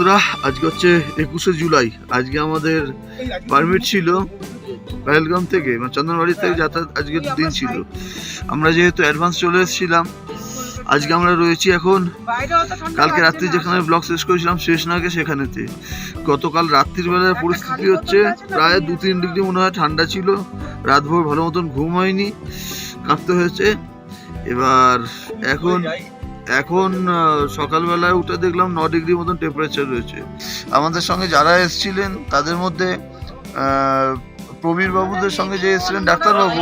বন্ধুরা, আজকে হচ্ছে একুশে জুলাই। আজকে আমাদের পারমিট ছিল পেহেলগাম থেকে মানে চন্দনবাড়ি থেকে যাতায়াত আজকের দিন ছিল। আমরা যেহেতু অ্যাডভান্স চলে এসেছিলাম, আজকে আমরা রয়েছি এখন কালকে রাত্রি যেখানে ব্লগ শেষ করেছিলাম, শেষ নাগে সেখানেতে। গতকাল রাত্রির বেলার পরিস্থিতি হচ্ছে, প্রায় দু তিন ডিগ্রি মনে হয় ঠান্ডা ছিল, রাতভর ভালো মতন ঘুম হয়নি, কাঁপতে হয়েছে। এবার এখন এখন সকালবেলায় উঠে দেখলাম ন ডিগ্রি মতন টেম্পারেচার রয়েছে। আমাদের সঙ্গে যারা এসেছিলেন, তাদের মধ্যে প্রবীর বাবুদের সঙ্গে যে এসেছিলেন ডাক্তারবাবু,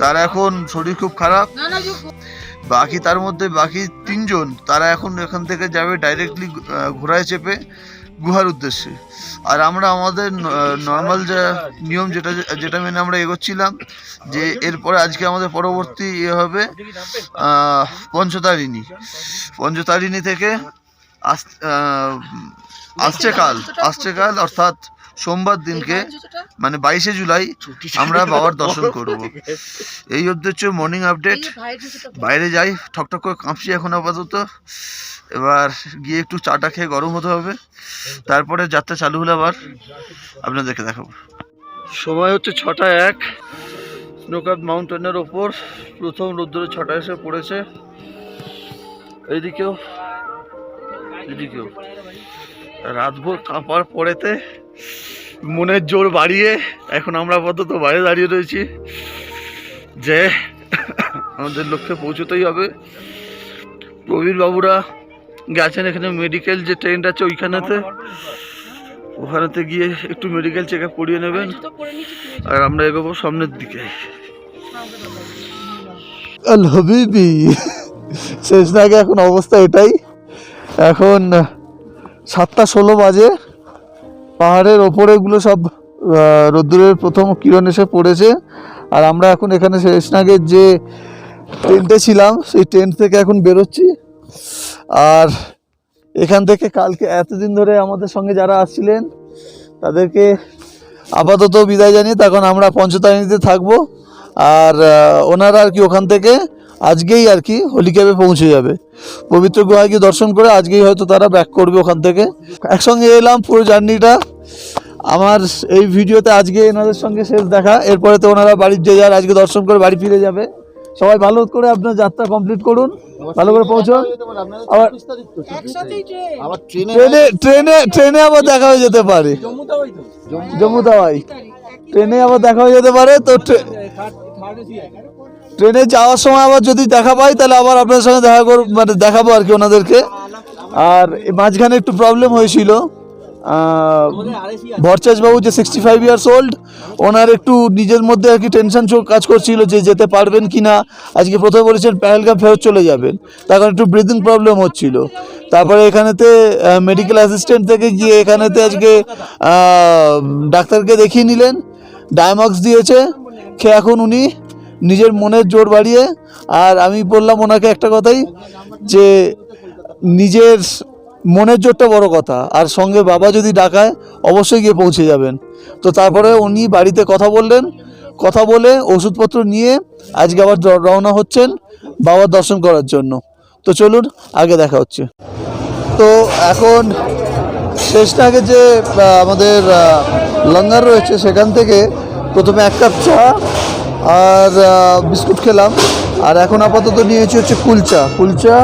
তার এখন শরীর খুব খারাপ। বাকি তার মধ্যে বাকি তিনজন, তারা এখন এখান থেকে যাবে ডাইরেক্টলি ঘোড়ায় চেপে। গুহার উদ্দেশ্যে। আর আমরা আমাদের নর্মাল যা নিয়ম যেটা যেটা মেনে আমরা এগোচ্ছিলাম, যে এরপরে আজকে আমাদের পরবর্তী ইয়ে হবে পঞ্চতারিণী। পঞ্চতারিণী থেকে আস- আসছে কাল আসছে কাল, অর্থাৎ সোমবার দিনকে মানে বাইশে জুলাই আমরা বাবার দর্শন করব। এই অবধি হচ্ছে মর্নিং আপডেট বাইরে যাই ঠকঠক করে কাঁপছি এখন আপাতত। এবার গিয়ে একটু চাটা খেয়ে গরম হতে হবে। তারপরে যাত্রা চালু হলে আবার। আপনাদেরকে দেখাবো। সময় হচ্ছে ছটা এক। স্নোকাপ মাউন্টেনের ওপর প্রথম রোদ্দুরের ছটা এসে পড়েছে। এইদিকেও এদিকেও রাতভর কাঁপার পরেতে মনের জোর বাড়িয়ে এখন আমরা আপাতত বাইরে দাঁড়িয়ে রয়েছি যে আমাদের লক্ষ্যে পৌঁছতেই হবে। বাবুরা গেছেন এখানে মেডিকেল যে ট্রেনটা আছে ওইখানেতে। ওখানেতে গিয়ে একটু মেডিকেল চেক আপ করিয়ে নেবেন। আর আমরা এগোবো সামনের দিকে। আল হাবিবি, শেষ নাগে এখন অবস্থা এটাই। এখন সাতটা ষোলো বাজে। পাহাড়ের ওপরেগুলো সব রোদ্দুরের প্রথম কিরণ এসে পড়েছে। আর আমরা এখন এখানে শেষনাগের যে টেন্টে ছিলাম, সেই টেন্ট থেকে এখন বেরোচ্ছি। আর এখান থেকে কালকে এতদিন ধরে আমাদের সঙ্গে যারা আসছিলেন, তাদেরকে আপাতত বিদায় জানিয়ে, তখন আমরা পঞ্চতারিণীতে থাকব। আর ওনারা আর কি ওখান থেকে আজকেই আর কি হোলিক্যাবে পৌঁছে যাবে। পবিত্র গুহায় গিয়ে দর্শন করে আজকেই হয়তো তারা ব্যাক করবে ওখান থেকে। একসঙ্গে এলাম পুরো জার্নিটা। আমার এই ভিডিওতে আজকে এনাদের সঙ্গে শেষ দেখা। এরপরে তো ওনারা বাড়ির যে যার আজকে দর্শন করে বাড়ি ফিরে যাবে। সবাই ভালো করে আপনার যাত্রা কমপ্লিট করুন। ভালো করে পৌঁছুন। আবার ট্রেনে ট্রেনে আবার দেখা হয়ে যেতে পারে। জম্মু তাওয়াই ট্রেনে আবার দেখা হয়ে যেতে পারে। তো ট্রেনে যাওয়ার সময় আবার যদি দেখা পাই, তাহলে আবার আপনার সঙ্গে দেখা করব মানে দেখাবো আর কি ওনাদেরকে। আর মাঝখানে একটু প্রবলেম হয়েছিল। বাবু যে সিক্সটি ফাইভ ইয়ার্স ওল্ড ওনার একটু নিজের মধ্যে আর কি টেনশন কাজ করছিল যে যেতে পারবেন কি না। আজকে প্রথমে বলেছেন, পেহেলগাম ফেরত চলে যাবেন। তখন একটু ব্রিদিং প্রবলেম হচ্ছিল। তারপরে এখানেতে মেডিকেল অ্যাসিস্ট্যান্ট থেকে গিয়ে এখানেতে আজকে ডাক্তারকে দেখিয়ে নিলেন। ডায়ামক্স দিয়েছে। খেয়ে এখন উনি নিজের মনের জোর বাড়িয়ে, আর আমি বললাম ওনাকে একটা কথাই, যে নিজের মনের জোরটা বড় কথা, আর সঙ্গে বাবা যদি ডাকায়, অবশ্যই গিয়ে পৌঁছে যাবেন। তো তারপরে উনি বাড়িতে কথা বললেন, কথা বলে ওষুধপত্র নিয়ে আজকে আবার রওনা হচ্ছেন বাবার দর্শন করার জন্য। তো চলুন, আগে দেখা হচ্ছে। তো এখন শেষটাকে যে আমাদের লঙ্গার রয়েছে, সেখান থেকে প্রথমে এক কাপ চা আর বিস্কুট খেলাম। আর এখন আপাতত নিয়েছি হচ্ছে কুলচা। কুলচা,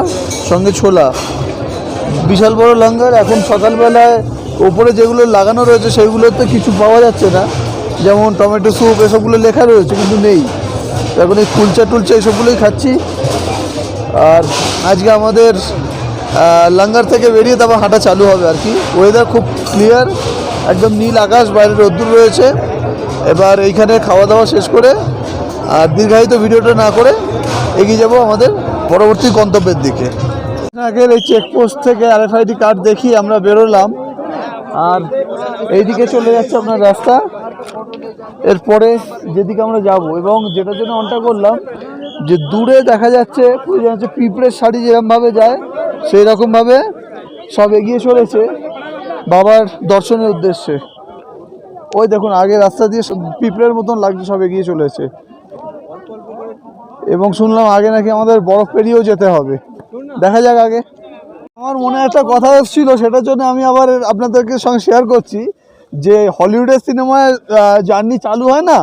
সঙ্গে ছোলা। বিশাল বড় লঙ্গার। এখন সকালবেলায় ওপরে যেগুলো লাগানো রয়েছে সেইগুলোতে কিছু পাওয়া যাচ্ছে না। যেমন টমেটো স্যুপ, এসবগুলো লেখা রয়েছে, কিন্তু নেই। এখন এই কুলচা টুলচা এসবগুলোই খাচ্ছি। আর আজকে আমাদের লাঙ্গার থেকে বেরিয়ে তারপর হাঁটা চালু হবে আর কি। ওয়েদার খুব ক্লিয়ার একদম নীল আকাশ, বাইরে রোদ্দুর রয়েছে। এবার এইখানে খাওয়া দাওয়া শেষ করে আর দীর্ঘায়িত ভিডিওটা না করে এগিয়ে যাব আমাদের পরবর্তী গন্তব্যের দিকে। আগের এই চেকপোস্ট থেকে আরএফআইডি কার্ড দেখি আমরা বেরোলাম। আর এইদিকে চলে যাচ্ছে আপনার রাস্তা। এরপরে যেদিকে আমরা যাব এবং যেটার জন্য অনটা করলাম, যে দূরে দেখা যাচ্ছে হচ্ছে পিঁপড়ের শাড়ি যেরকমভাবে যায় সেই রকমভাবে সব এগিয়ে চলেছে বাবার দর্শনের উদ্দেশ্যে। ওই দেখুন, আগে রাস্তা দিয়ে পিঁপড়ের মতন লাগছে, সব এগিয়ে চলেছে। এবং শুনলাম আগে নাকি আমাদের বরফ পেরিয়েও যেতে হবে। দেখা যাক আগে। আমার মনে একটা কথা এসেছিল, সেটার জন্য আমি আবার আপনাদেরকে সঙ্গে শেয়ার করছি, যে হলিউডের সিনেমায় জার্নি চালু হয় না?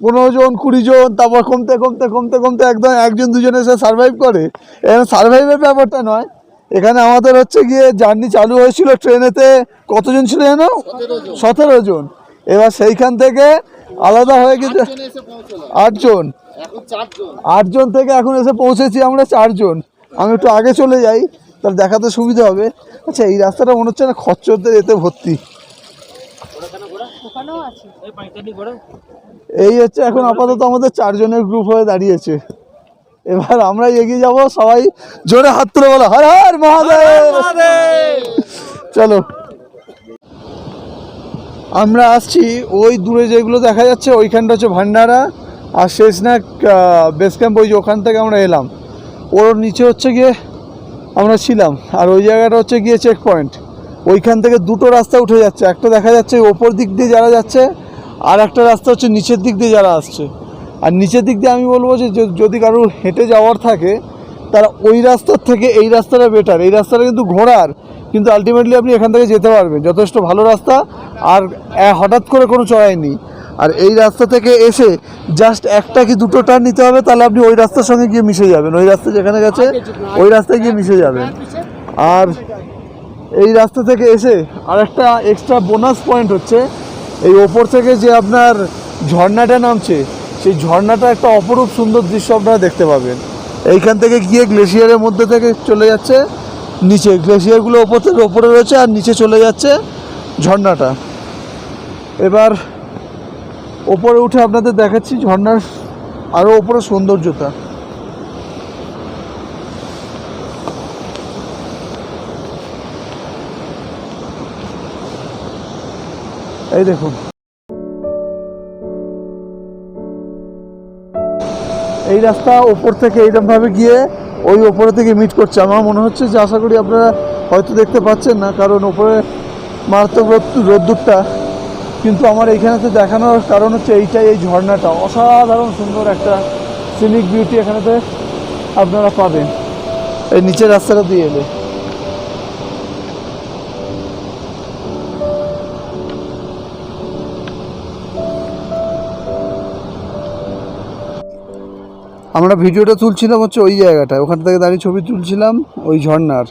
পনেরো জন, কুড়ি জন, তারপর কমতে কমতে কমতে কমতে একদম একজন, দুজন এসে সার্ভাইভ করে। এখানে সার্ভাইভের ব্যাপারটা নয়। এখানে আমাদের হচ্ছে গিয়ে জার্নি চালু হয়েছিল ট্রেনেতে, কতজন ছিল যেন? সতেরো জন। এবার সেইখান থেকে আলাদা হয়ে গেছে। আটজন। আটজন থেকে এখন এসে পৌঁছেছি আমরা চারজন। আমি একটু আগে চলে যাই তাহলে দেখাতে সুবিধা হবে। আচ্ছা এই রাস্তাটা মনে হচ্ছে না খচ্চরদের এতে ভর্তি। এই হচ্ছে এখন আপাতত আমাদের চারজনের গ্রুপ হয়ে দাঁড়িয়েছে। এবার আমরা এগিয়ে যাব সবাই জোরে হাত তুলে বলো হর হর মহাদেব! চলো। আমরা আসছি ওই দূরে যেগুলো দেখা যাচ্ছে ওইখানটা হচ্ছে ভান্ডারা। আর শেষনাগ বেস ক্যাম্প ওই যে ওখান থেকে আমরা এলাম। ওর নিচে হচ্ছে গিয়ে আমরা ছিলাম। আর ওই জায়গাটা হচ্ছে গিয়ে চেক পয়েন্ট ওইখান থেকে দুটো রাস্তা উঠে যাচ্ছে। একটা দেখা যাচ্ছে ওপর দিক দিয়ে যারা যাচ্ছে, আর একটা রাস্তা হচ্ছে নিচের দিক দিয়ে যারা আসছে। আর নিচের দিক দিয়ে আমি বলব যে যদি কারোর হেঁটে যাওয়ার থাকে, তারা ওই রাস্তার থেকে এই রাস্তাটা বেটার এই রাস্তাটা কিন্তু ঘোরার, কিন্তু আলটিমেটলি আপনি এখান থেকে যেতে পারবেন। যথেষ্ট ভালো রাস্তা, আর হঠাৎ করে কোনো চড়াই নেই। আর এই রাস্তা থেকে এসে জাস্ট একটা কি দুটো টার্ন নিতে হবে, তাহলে আপনি ওই রাস্তার সঙ্গে গিয়ে মিশে যাবেন। ওই রাস্তা যেখানে গেছে, ওই রাস্তায় গিয়ে মিশে যাবেন। আর এই রাস্তা থেকে এসে আর একটা এক্সট্রা বোনাস পয়েন্ট হচ্ছে, এই ওপর থেকে যে আপনার ঝর্ণাটা নামছে, সেই ঝর্ণাটা একটা অপরূপ সুন্দর দৃশ্য আপনারা দেখতে পাবেন। এইখান থেকে গিয়ে গ্লেশিয়ারের মধ্যে থেকে চলে যাচ্ছে, নিচে গ্লেশিয়ারগুলো ওপর থেকে ওপরে রয়েছে আর নিচে চলে যাচ্ছে ঝর্ণাটা। এবার ওপরে উঠে আপনাদের দেখাচ্ছি ঝর্ণার আরও ওপরে সৌন্দর্যতা। এই দেখুন। এই রাস্তা ওপর থেকে এইরকমভাবে গিয়ে ওই ওপরে থেকে মিট করছে। আমার মনে হচ্ছে যে আশা করি আপনারা হয়তো দেখতে পাচ্ছেন না, কারণ ওপরে মারাত্মক রোদ- রোদ্দুরটা কিন্তু আমার এইখানে তো দেখানোর কারণ হচ্ছে এইটাই, এই ঝর্ণাটা। অসাধারণ সুন্দর একটা সিনিক বিউটি এখানেতে আপনারা পাবেন। এই নিচের রাস্তাটা দিয়ে এলে। আমরা ভিডিওটা তুলছিলাম হচ্ছে ওই জায়গাটায়। ওখান থেকে দাঁড়িয়ে ছবি তুলছিলাম ওই ঝর্ণার।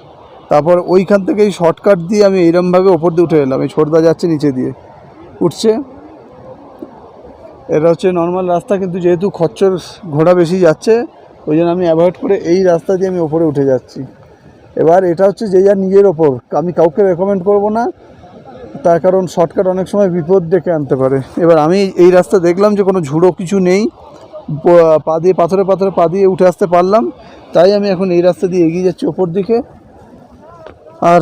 তারপর ওইখান থেকে এই শর্টকাট দিয়ে আমি এইরমভাবে ওপর দিয়ে উঠে এলাম। এই ছোটদা যাচ্ছে নিচে দিয়ে। উঠছে। এটা হচ্ছে নর্মাল রাস্তা, কিন্তু যেহেতু খচ্চর ঘোড়া বেশি যাচ্ছে, ওই জন্য আমি অ্যাভয়েড করে এই রাস্তা দিয়ে আমি ওপরে উঠে যাচ্ছি। এবার এটা হচ্ছে যে যার নিজের ওপর। আমি কাউকে রেকমেন্ড করব না, তার কারণ শর্টকাট অনেক সময় বিপদ ডেকে আনতে পারে। এবার আমি এই রাস্তা দেখলাম যে কোনো ঝুড়ো কিছু নেই, পা দিয়ে, পাথরে পাথরে পা দিয়ে উঠে আসতে পারলাম। তাই আমি এখন এই রাস্তা দিয়ে এগিয়ে যাচ্ছি ওপর দিকে। আর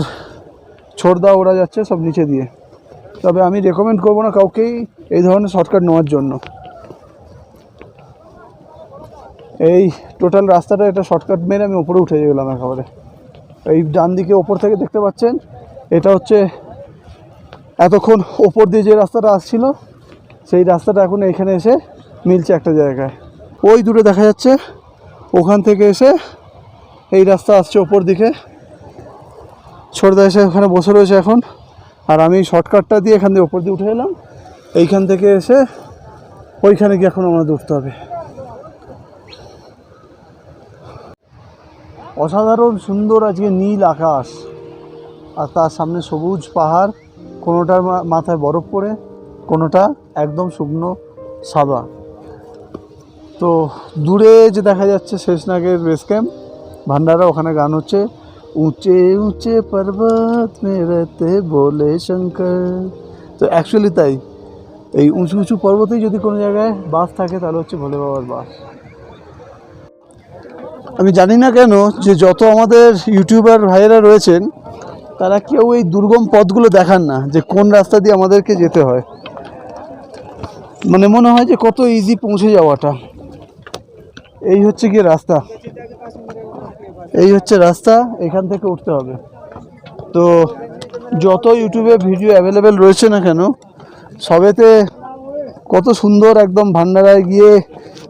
ছোড়দা ওরা যাচ্ছে সব নিচে দিয়ে। তবে আমি রেকমেন্ড করব না কাউকেই এই ধরনের শর্টকাট নেওয়ার জন্য। এই টোটাল রাস্তাটা এটা শর্টকাট মেরে আমি উপরে উঠে গেলাম একেবারে। এই ডান দিকে ওপর থেকে দেখতে পাচ্ছেন, এটা হচ্ছে এতক্ষণ ওপর দিয়ে যে রাস্তাটা আসছিল, সেই রাস্তাটা এখন এখানে এসে মিলছে একটা জায়গায়। ওই দূরে দেখা যাচ্ছে, ওখান থেকে এসে এই রাস্তা আসছে ওপর দিকে। ছোটদা এসে ওখানে বসে রয়েছে এখন। আর আমি শর্টকাটটা দিয়ে এখান থেকে ওপর দিয়ে উঠে এলাম। এইখান থেকে এসে ওইখানে গিয়ে এখন আমাদের উঠতে হবে। অসাধারণ সুন্দর আজকে নীল আকাশ। আর তার সামনে সবুজ পাহাড়, কোনোটার মাথায় বরফ পড়ে, কোনোটা একদম শুকনো সাদা। তো দূরে যে দেখা যাচ্ছে শেষনাগের বেস ক্যাম্প, ভান্ডারা, ওখানে গান হচ্ছে। উঁচে উঁচে পর্বত মেরেতে বলে শঙ্কর। তো অ্যাকচুয়ালি তাই। এই উঁচু উঁচু পর্বতেই যদি কোনো জায়গায় বাস থাকে, তাহলে হচ্ছে ভোলে বাবার বাস। আমি জানি না কেন যে যত আমাদের ইউটিউবার ভাইয়েরা রয়েছেন, তারা কেউ এই দুর্গম পথগুলো দেখান না, যে কোন রাস্তা দিয়ে আমাদেরকে যেতে হয়। মানে মনে হয় যে কত ইজি পৌঁছে যাওয়াটা। এই হচ্ছে গিয়ে রাস্তা। এই হচ্ছে রাস্তা, এখান থেকে উঠতে হবে। তো যত ইউটিউবে ভিডিও অ্যাভেলেবেল রয়েছে না কেন, সবেতে কত সুন্দর একদম ভান্ডারায় গিয়ে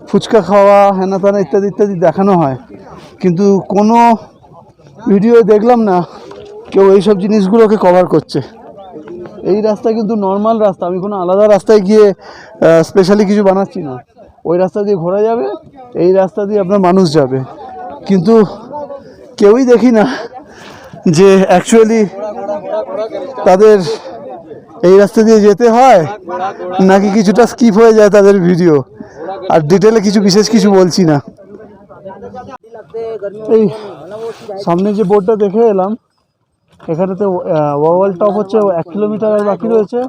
ফুচকা খাওয়া হেনা তেনা ইত্যাদি ইত্যাদি দেখানো হয়। কিন্তু কোনো ভিডিও দেখলাম না, কেউ এইসব জিনিসগুলোকে কভার করছে। এই রাস্তা কিন্তু নর্মাল রাস্তা, আমি কোনো আলাদা রাস্তায় গিয়ে স্পেশালি কিছু বানাচ্ছি না। ওই রাস্তা দিয়ে ঘোরা যাবে, এই রাস্তা দিয়ে আপনার মানুষ যাবে। কিন্তু কেউই দেখি না যে অ্যাকচুয়ালি তাদের এই রাস্তা দিয়ে যেতে হয়, নাকি কিছুটা স্কিপ হয়ে যায় তাদের ভিডিও আর ডিটেলে কিছু বিশেষ কিছু বলছি না। এই সামনে যে বোর্ডটা দেখে এলাম এখানেতে ওয়াল টপ হচ্ছে এক কিলোমিটার বাকি রয়েছে।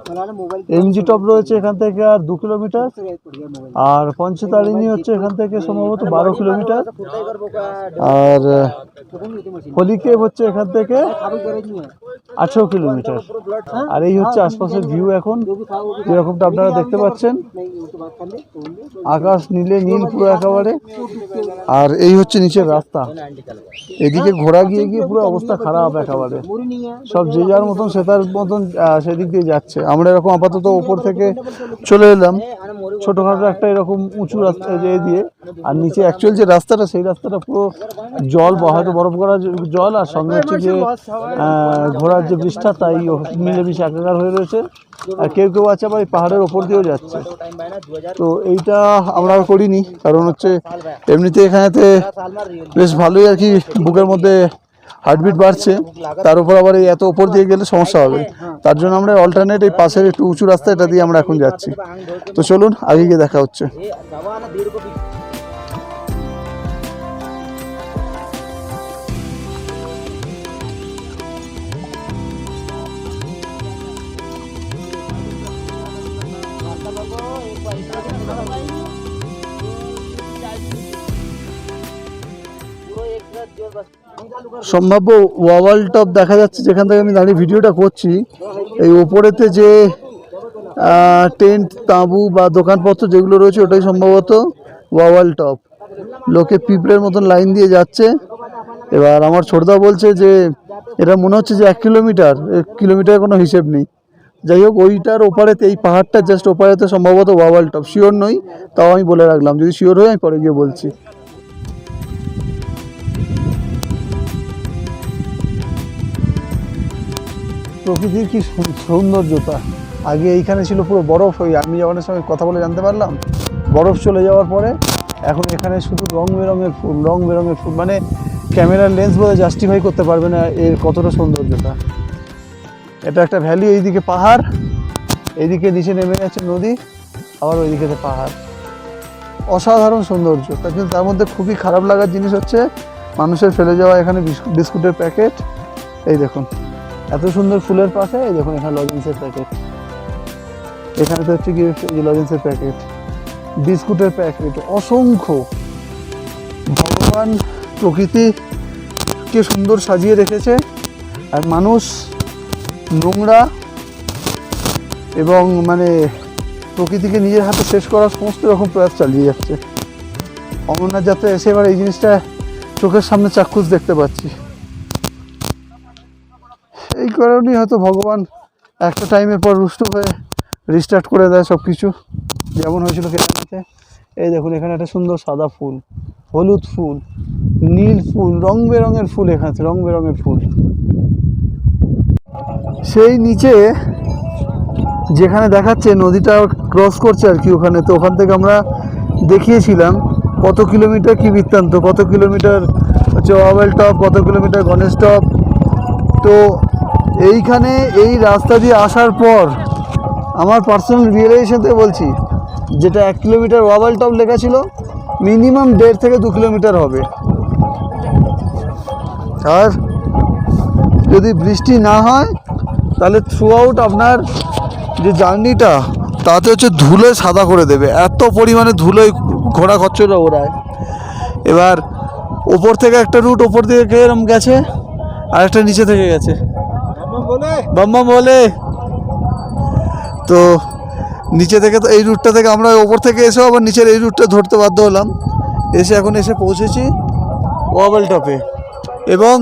এমজি টপ রয়েছে এখান থেকে আর দু কিলোমিটার আর পঞ্চতারিণী হচ্ছে এখান থেকে সম্ভবত বারো কিলোমিটার আর হলিকেভ হচ্ছে এখান থেকে আঠেরো কিলোমিটার আর এই হচ্ছে আশপাশের ভিউ এখন। যেরকমটা আপনারা দেখতে পাচ্ছেন। আকাশ নীলে নীল পুরো একেবারে। আর এই হচ্ছে নিচের রাস্তা। এদিকে ঘোরা গিয়ে গিয়ে পুরো অবস্থা খারাপ একেবারে। সব যে যার মতন সে তার মতন সেদিক দিয়ে যাচ্ছে। আমরা এরকম আপাতত ওপর থেকে চলে এলাম। ছোটোখাটো একটা এরকম উঁচু রাস্তা যে দিয়ে, আর নিচে অ্যাকচুয়াল যে রাস্তাটা, সেই রাস্তাটা পুরো জল হয়তো বরফ করা জল, আর সঙ্গে হচ্ছে যে ঘোড়ার যে বৃষ্ঠা তাই মিলেমিশে একাকার হয়ে রয়েছে। আর কেউ কেউ আছে আবার এই পাহাড়ের ওপর দিয়েও যাচ্ছে। তো এইটা আমরা করিনি, কারণ হচ্ছে এমনিতে এখানেতে বেশ ভালোই আর কি, বুকের মধ্যে হার্টবিট বাড়ছে, তার উপর আবার এই এত ওপর দিয়ে গেলে সমস্যা হবে। তার জন্য আমরা অল্টারনেট এই পাশের একটু উঁচু রাস্তা, এটা দিয়ে আমরা এখন যাচ্ছি। তো চলুন, আগে গিয়ে দেখা হচ্ছে। সম্ভাব্য ওয়াল টপ দেখা যাচ্ছে, যেখান থেকে আমি দাঁড়িয়ে ভিডিওটা করছি। এই ওপরেতে যে টেন্ট তাঁবু বা দোকানপত্র যেগুলো রয়েছে, ওটাই সম্ভবত ওয়াল টপ লোকে পিঁপড়ের মতন লাইন দিয়ে যাচ্ছে। এবার আমার ছোটদা বলছে যে, এটা মনে হচ্ছে যে এক কিলোমিটার কিলোমিটার কোনো হিসেব নেই। যাই হোক, ওইটার ওপারেতে, এই পাহাড়টা জাস্ট ওপারেতে সম্ভবত ওয়াল টপ শিওর নই, তাও আমি বলে রাখলাম। যদি শিওর হই আমি পরে গিয়ে বলছি। প্রকৃতির কি সৌন্দর্যতা? আগে এইখানে ছিল পুরো বরফ, ওই আমি যখন সঙ্গে কথা বলে জানতে পারলাম, বরফ চলে যাওয়ার পরে এখন এখানে শুধু রং বেরঙের ফুল, রং বেরঙের ফুল মানে ক্যামেরার লেন্স বলে জাস্টিফাই করতে পারবে না এর কতটা সৌন্দর্যতা। এটা একটা ভ্যালি, এইদিকে পাহাড়, এইদিকে নিচে নেমে যাচ্ছে নদী, আবার ওইদিকে পাহাড়। অসাধারণ সৌন্দর্য। তা কিন্তু তার মধ্যে খুবই খারাপ লাগার জিনিস হচ্ছে, মানুষের ফেলে যাওয়া এখানে বিস্কুট- বিস্কুটের প্যাকেট। এই দেখুন। এত সুন্দর ফুলের পাশে দেখুন এখানে লজেন্সের প্যাকেট এখানে তো হচ্ছে গিয়ে লজেন্সের প্যাকেট বিস্কুটের প্যাকেট অসংখ্য। ভগবান প্রকৃতিকে সুন্দর সাজিয়ে রেখেছে। আর মানুষ, নোংরা এবং মানে প্রকৃতিকে নিজের হাতে শেষ করার সমস্ত রকম প্রয়াস চালিয়ে যাচ্ছে। অমরনাথ যাত্রা এসে এবার এই জিনিসটা চোখের সামনে চাক্ষুষ দেখতে পাচ্ছি। এই কারণেই হয়তো ভগবান একটা টাইমের পর রুষ্ট হয়ে রিস্টার্ট করে দেয় সব কিছু যেমন হয়েছিল কেরানিতে এই দেখুন, এখানে একটা সুন্দর সাদা ফুল, হলুদ ফুল, নীল ফুল, রং বেরঙের ফুল এখানে রং বেরঙের ফুল। সেই নিচে যেখানে দেখাচ্ছে নদীটা ক্রস করছে আর কি ওখানে, তো ওখান থেকে আমরা দেখিয়েছিলাম কত কিলোমিটার কি বৃত্তান্ত, কত কিলোমিটার হচ্ছে ওয়াবেল টপ, কত কিলোমিটার গণেশ টপ। তো এইখানে এই রাস্তা দিয়ে আসার পর আমার পার্সোনাল রিয়েলাইজেশন থেকে বলছি, যেটা এক কিলোমিটার ওয়াবাল টপ লেখা ছিল মিনিমাম দেড় থেকে দু কিলোমিটার হবে। আর যদি বৃষ্টি না হয়, তাহলে থ্রু আউট আপনার যে জার্নিটা তাতে হচ্ছে ধুলোয় সাদা করে দেবে। এত পরিমাণে ধুলোয় ঘোড়া খচ্চরা ওড়ায়। এবার ওপর থেকে একটা রুট ওপর থেকে এরম গেছে, আর একটা নিচে থেকে গেছে। বাম্মা বলে। তো নিচে থেকে তো এই রুটটা থেকে আমরা ওপর থেকে এসেও আবার নিচের এই রুটটা ধরতে বাধ্য হলাম। এসে এখন এসে পৌঁছেছি ওয়াবেল টপে। এবং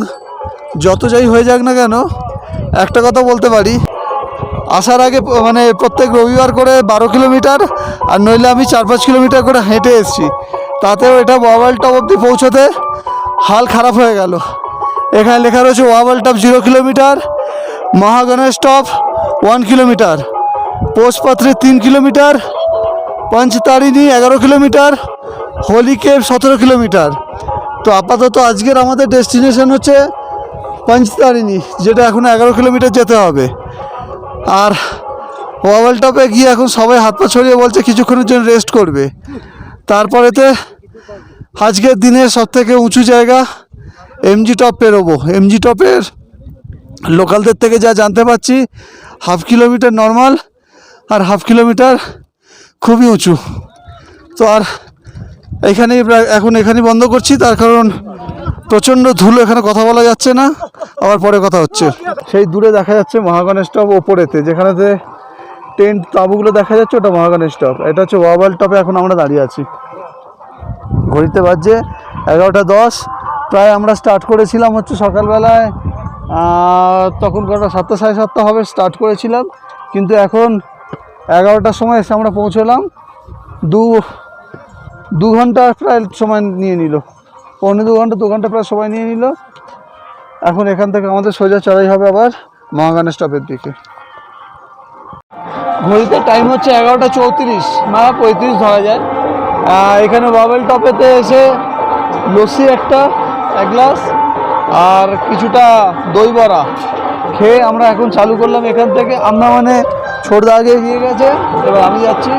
যত যাই হয়ে যাক না কেন, একটা কথা বলতে পারি। আসার আগে মানে প্রত্যেক রবিবার করে বারো কিলোমিটার, আর নইলে আমি চার পাঁচ কিলোমিটার করে হেঁটে এসেছি। তাতেও এটা ওয়াবেল টপ অবধি পৌঁছতে হাল খারাপ হয়ে গেল। এখানে লেখা রয়েছে Wavbal top zero kilometre Mahaganesh top one kilometre পোষপাত্রে তিন কিলোমিটার পঞ্চতারিণী এগারো কিলোমিটার হোলি কেভ সতেরো কিলোমিটার তো আপাতত আজকের আমাদের ডেস্টিনেশন হচ্ছে পঞ্চতারিণী, যেটা এখন এগারো কিলোমিটার যেতে হবে। আর ওয়াবল টপে গিয়ে এখন সবাই হাত পা ছড়িয়ে বলছে কিছুক্ষণের জন্য রেস্ট করবে। তারপরেতে আজকের দিনের সব থেকে উঁচু জায়গা এমজি টপ পেরোবো। এমজি টপের লোকালদের থেকে যা জানতে পারছি হাফ কিলোমিটার নর্মাল আর হাফ কিলোমিটার খুবই উঁচু। তো আর এখানেই এখন এখানেই বন্ধ করছি, তার কারণ প্রচণ্ড ধুলো, এখানে কথা বলা যাচ্ছে না, আবার পরে কথা হচ্ছে। সেই দূরে দেখা যাচ্ছে মহাগণেশ টপ ওপরেতে যেখানেতে টেন্ট তাঁবুগুলো দেখা যাচ্ছে, ওটা মহাগণেশ টপ। এটা হচ্ছে ওয়াবাল টপে এখন আমরা দাঁড়িয়ে আছি। ঘড়িতে বাজছে এগারোটা দশ, প্রায় আমরা স্টার্ট করেছিলাম হচ্ছে সকালবেলায় তখন কটা সাতটা সাড়ে সাতটা হবে স্টার্ট করেছিলাম, কিন্তু এখন এগারোটার সময় এসে আমরা পৌঁছলাম। দু দু ঘণ্টা প্রায় সময় নিয়ে নিল। পৌনে দু ঘণ্টা দু ঘণ্টা প্রায় সময় নিয়ে নিল। এখন এখান থেকে আমাদের সোজা চড়াই হবে আবার মহাগান স্টপের দিকে। ঘড়িতে টাইম হচ্ছে এগারোটা চৌত্রিশ না পঁয়ত্রিশ ধরা যায়। এখানে বাবেল টপেতে এসে লস্যি একটা, এক গ্লাস আর কিছুটা দই বড়া। খেয়ে আমরা এখন চালু করলাম এখান থেকে। আমরা মানে ছোটদা আগে এগিয়ে গেছে। এবার আমি যাচ্ছি।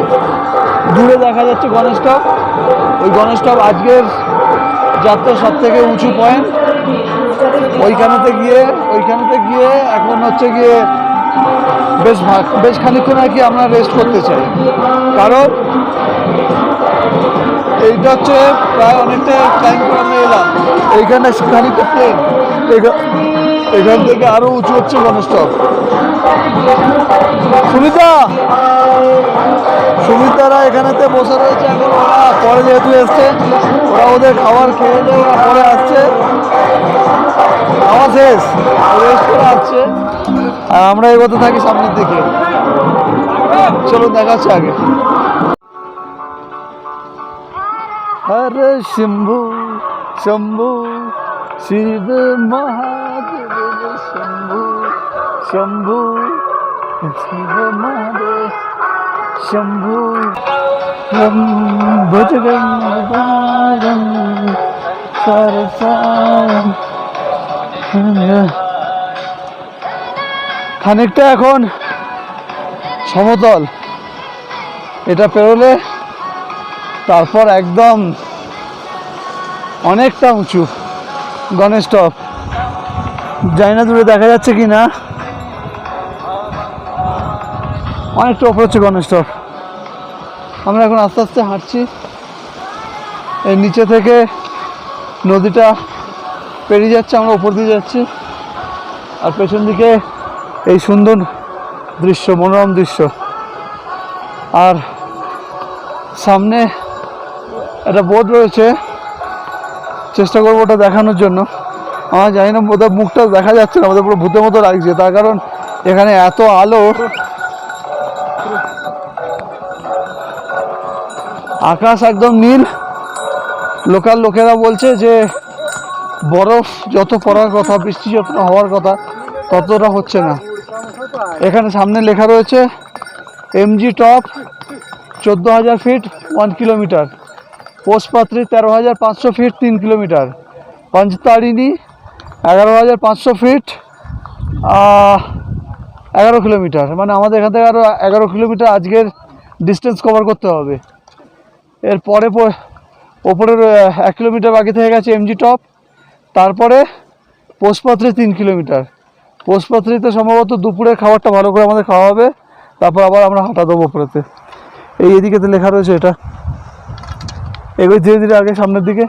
দূরে দেখা যাচ্ছে গণেশ টপ ওই গণেশ টপ আজকের যাত্রার সব থেকে উঁচু পয়েন্ট ওইখানেতে গিয়ে ওইখানেতে গিয়ে এখন হচ্ছে গিয়ে বেশ বেশ খানিক্ষণ আর কি আমরা রেস্ট করতে চাই। কারণ এইটা হচ্ছে প্রায় অনেকটা টাইম করে আমরা এলাম। এইখানে খানিকটা প্লেন এখান থেকে আরও উঁচু হচ্ছে গণেশ টপ সুমিতা সুমিতারা এখানেতে বসে রয়েছে এখন। ওরা পরে যেহেতু এসছে, ওরা ওদের খাবার খেয়ে দিয়ে পরে আসছে। খাওয়া শেষ। রেস্ট করে আসছে। আর আমরা এগোতে থাকি সামনের দিকে। চলো দেখাচ্ছে আগে। হরে শম্ভু শম্ভু, শিব মহাদেব শম্ভু শম্ভু, শিব মহাদেব শম্ভু ভুজগম খানিকটা এখন সমতল। এটা পেরোলে তারপর একদম অনেকটা উঁচু, গণেশ টপ। জানি না দূরে দেখা যাচ্ছে কি না। অনেকটা ওপর হচ্ছে গণেশ টপ। আমরা এখন আস্তে আস্তে হাঁটছি। এই নিচে থেকে নদীটা পেরিয়ে যাচ্ছে, আমরা উপর দিয়ে যাচ্ছি। আর পেছন দিকে এই সুন্দর দৃশ্য, মনোরম দৃশ্য। আর সামনে একটা বোর্ড রয়েছে। চেষ্টা করব ওটা দেখানোর জন্য। আমার জানি না ওদের মুখটা দেখা যাচ্ছে না ওদের পুরো ভূতের মতো লাগছে। তার কারণ এখানে এত আলো। আকাশ একদম নীল। লোকাল লোকেরা বলছে যে, বরফ যত পড়ার কথা, বৃষ্টি যত হওয়ার কথা, ততটা হচ্ছে না। এখানে সামনে লেখা রয়েছে এমজি টপ চোদ্দ হাজার ফিট ওয়ান কিলোমিটার পোষপাত্রি তেরো হাজার পাঁচশো ফিট তিন কিলোমিটার পঞ্চতারিণী, এগারো হাজার পাঁচশো ফিট এগারো কিলোমিটার মানে আমাদের এখান থেকে আরও এগারো কিলোমিটার আজকের ডিস্টেন্স কভার করতে হবে। এরপরে প- ওপরের এক কিলোমিটার বাকি থেকে গেছে এমজি টপ তারপরে পোষপাত্রে তিন কিলোমিটার পোষপাত্রিতে সম্ভবত দুপুরে খাবারটা ভালো করে আমাদের খাওয়া হবে। তারপর আবার আমরা হাঁটা দেবো ওপরেতে। এই এদিকেতে লেখা রয়েছে এটা। এগুলো ধীরে ধীরে আগে সামনের দিকে।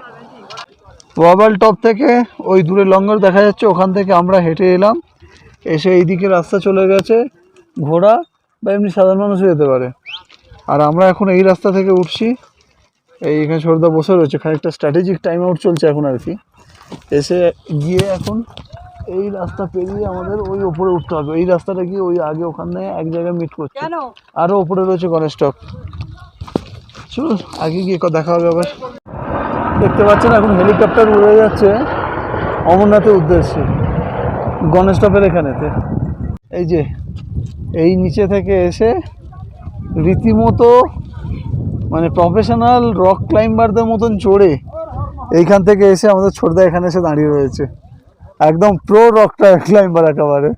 ওয়াবাল টপ থেকে ওই দূরে লঙ্গর দেখা যাচ্ছে ওখান থেকে আমরা হেঁটে এলাম। এসে এইদিকে রাস্তা চলে গেছে ঘোড়া বা এমনি সাধারণ মানুষও যেতে পারে। আর আমরা এখন এই রাস্তা থেকে উঠছি। এই এখানে সর্দা বসে রয়েছে খানিকটা স্ট্র্যাটেজিক টাইম আউট চলছে এখন আর কি। এসে গিয়ে এখন এই রাস্তা পেরিয়ে আমাদের ওই ওপরে উঠতে হবে। এই রাস্তাটা গিয়ে ওই আগে ওখানে এক জায়গায় মিট করছে আরও ওপরে রয়েছে গণেশ টপ চলো আগে গিয়ে দেখা হবে আবার। দেখতে পাচ্ছেন এখন হেলিকপ্টার উড়ে যাচ্ছে অমরনাথের উদ্দেশ্যে, গণেশ টপের এখানেতে। এই যে, এই নিচে থেকে এসে রীতিমতো মানে প্রফেশনাল রক ক্লাইম্বারদের মতন চড়ে এইখান থেকে এসে আমাদের ছোটদা এখানে এসে দাঁড়িয়ে রয়েছে। একদম প্রো রক ক্লাইম্বার একেবারে।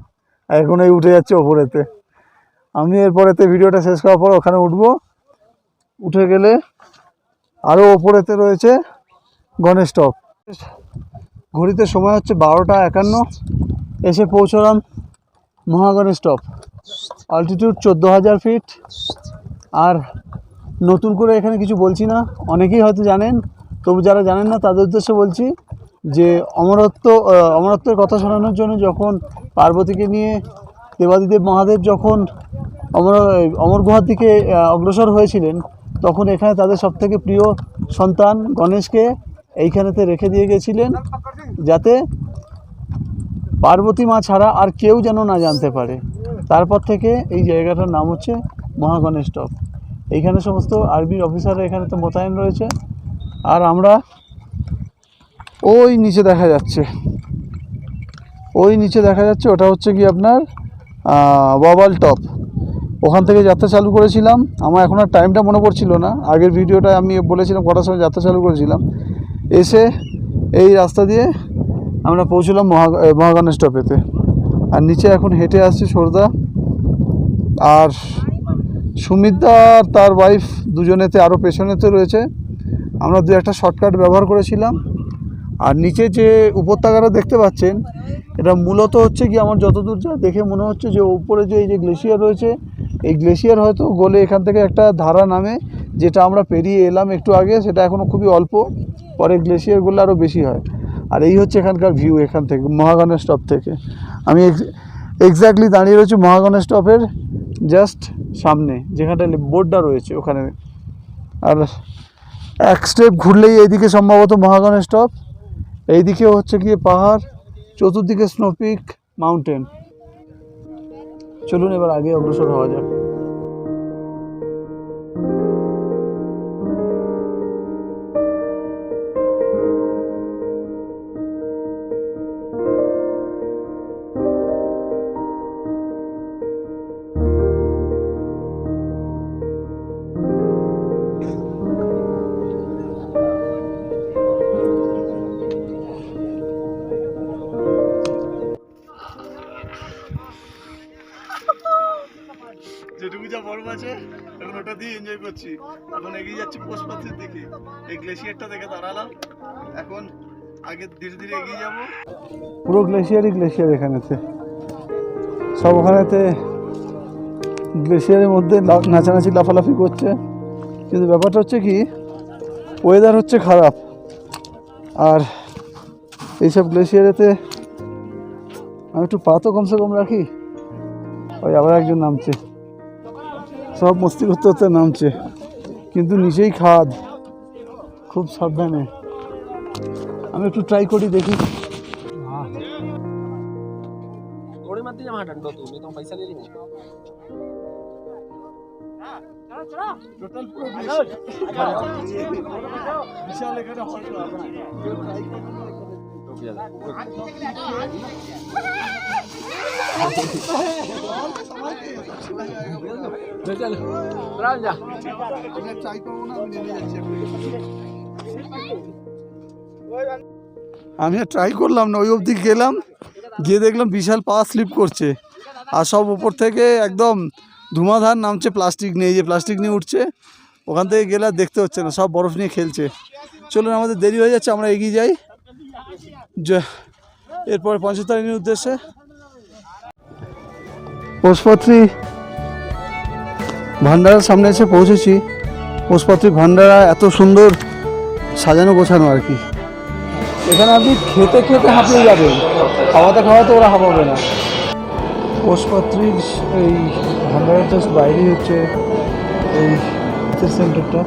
এখন এই উঠে যাচ্ছে ওপরেতে। আমি এরপরেতে ভিডিওটা শেষ করার পর ওখানে উঠবো। উঠে গেলে আরও ওপরেতে রয়েছে গণেশ টপ। ঘড়িতে সময় হচ্ছে বারোটা একান্ন। এসে পৌঁছলাম মহাগণেশ টপ। অল্টিটিউড চোদ্দ হাজার ফিট আর নতুন করে এখানে কিছু বলছি না। অনেকেই হয়তো জানেন, তবু যারা জানেন না, তাদের উদ্দেশ্যে বলছি যে অমরত্ব অমরত্বের কথা শোনানোর জন্য যখন পার্বতীকে নিয়ে দেবাদিদেব মহাদেব যখন অমর অমর গুহার দিকে অগ্রসর হয়েছিলেন তখন এখানে তাদের সবথেকে প্রিয় সন্তান গণেশকে এইখানেতে রেখে দিয়ে গেছিলেন যাতে পার্বতী মা ছাড়া আর কেউ যেন না জানতে পারে। তারপর থেকে এই জায়গাটার নাম হচ্ছে মহাগণেশ টপ। এইখানে সমস্ত আর্মির অফিসাররা এখানে তো মোতায়েন রয়েছে। আর আমরা ওই নিচে দেখা যাচ্ছে। ওই নিচে দেখা যাচ্ছে, ওটা হচ্ছে কি আপনার বাবাল টপ। ওখান থেকে যাত্রা চালু করেছিলাম। আমার এখন আর টাইমটা মনে পড়ছিল না। আগের ভিডিওটা আমি বলেছিলাম কটার সময় যাত্রা চালু করেছিলাম। এসে এই রাস্তা দিয়ে আমরা পৌঁছলাম মহা মহাগণেশ স্টপেতে আর নিচে এখন হেঁটে আসছি সর্দা। আর সুমিতদা আর তার ওয়াইফ দুজনেতে আরও পেছনেতে রয়েছে। আমরা দু একটা শর্টকাট ব্যবহার করেছিলাম। আর নিচে যে উপত্যকাটা দেখতে পাচ্ছেন, এটা মূলত হচ্ছে কি, আমার যতদূর যা দেখে মনে হচ্ছে যে, উপরে যে এই যে গ্লেশিয়ার রয়েছে এই গ্লেশিয়ার হয়তো গলে এখান থেকে একটা ধারা নামে, যেটা আমরা পেরিয়ে এলাম একটু আগে, সেটা এখনও খুবই অল্প। পরে গ্লেশিয়ার গলে আরও বেশি হয়। আর এই হচ্ছে এখানকার ভিউ এখান থেকে মহাগণেশ টপ থেকে। আমি এক্স্যাক্টলি দাঁড়িয়ে রয়েছি মহাগণেশ টপের জাস্ট সামনে, যেখানটা বোর্ডটা রয়েছে ওখানে। আর এক স্টেপ ঘুরলেই এইদিকে সম্ভবত মহাগণেশ টপ এইদিকে হচ্ছে গিয়ে পাহাড়, চতুর্দিকে স্নোপিক মাউন্টেন চলুন এবার আগে অগ্রসর হওয়া যাক। করছি এখন এগিয়ে যাচ্ছি পোষপাত্রের দিকে। এই গ্লেশিয়ারটা দেখে দাঁড়ালাম। এখন আগে ধীরে ধীরে এগিয়ে যাব। পুরো গ্লেশিয়ারই গ্লেশিয়ার এখানেতে সব ওখানেতে গ্লেশিয়ারের মধ্যে নাচানাচি, লাফালাফি করছে। কিন্তু ব্যাপারটা হচ্ছে কি ওয়েদার হচ্ছে খারাপ। আর এইসব গ্লেশিয়ারেতে আমি একটু পা তো কমসে কম রাখি। ওই আবার একজন নামছে। সব মস্তি করতে করতে নামছে কিন্তু নিজেই খাদ। খুব সাবধানে। আমি একটু ট্রাই করি দেখি। আমি ট্রাই করলাম না, ওই অবধি গেলাম, গিয়ে দেখলাম বিশাল পা স্লিপ করছে। আর সব উপর থেকে একদম ধুমাধার নামছে প্লাস্টিক নিয়ে যে প্লাস্টিক নিয়ে উঠছে, ওখান থেকে গেলে আর দেখতে হচ্ছে না, সব বরফ নিয়ে খেলছে। চলুন, আমাদের দেরি হয়ে যাচ্ছে, আমরা এগিয়ে যাই। এরপরে পঞ্চতারিণীর উদ্দেশ্যে। পোষপত্রী ভান্ডারার সামনে এসে পৌঁছেছি। পোষপত্রী ভান্ডারা এত সুন্দর সাজানো গোছানো আর কি। এখানে আপনি খেতে খেতে হাঁপিয়ে যাবেন। খাওয়াতে খাওয়াতে ওরা হাঁপাবে না। পোষপত্রীর এই ভান্ডারের জাস্ট বাইরেই হচ্ছে এই সেন্টারটা